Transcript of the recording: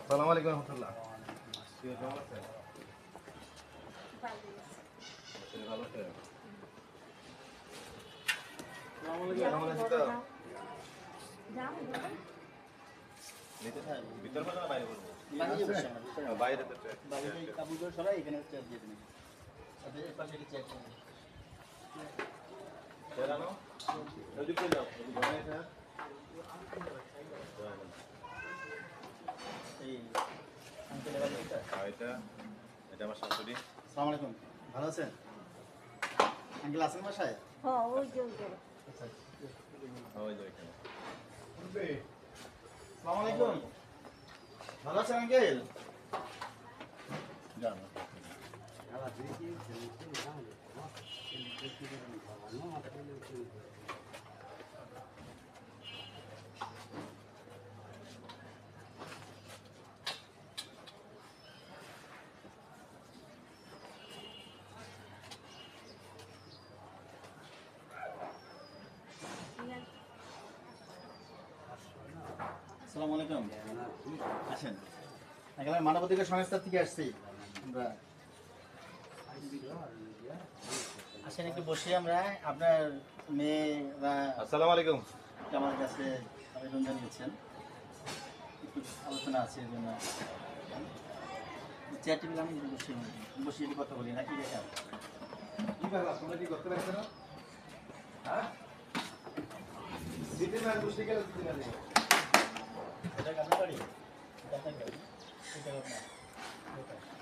আসসালামু আলাইকুম রহমতুল্লাহ। কেমন আছেন ভালো আছেন? কেমন আছেন তো নিতে। এটা? এটা আমার শাশুড়ি। আসসালামু আলাইকুম। ভালো আছেন? আঙ্কেল আছেন বাসায়? হ্যাঁ ওই যে ওই যে। ওই যে আসসালামু আলাইকুম। ভালো আছেন আঙ্কেল? যান আবার দেখি, দেখি, দেখি, বাবা, না, মাথা আসসালামু আলাইকুম। আসেন। আঙ্কেল আমি মানবাধিকার সংস্থা থেকে আসছি আমরা। আসেন একটু বসি আমরা। আপনার মেয়েরা আসসালামু আলাইকুম। আমার কাছে আবেদন জানিয়েছেন। একটু আলোচনা আছে জন্য। চেয়ার টেবিল আমি বসে বসে একটু কথা বলি নাকি দেখা? কি ব্যাপার তোমরা কি করতে পারছ না হ্যাঁ? দিতে বুঝতে গেলে দিতে না এটা কাজ বাড়ি এটা আপনার গাড়ি এটা আপনার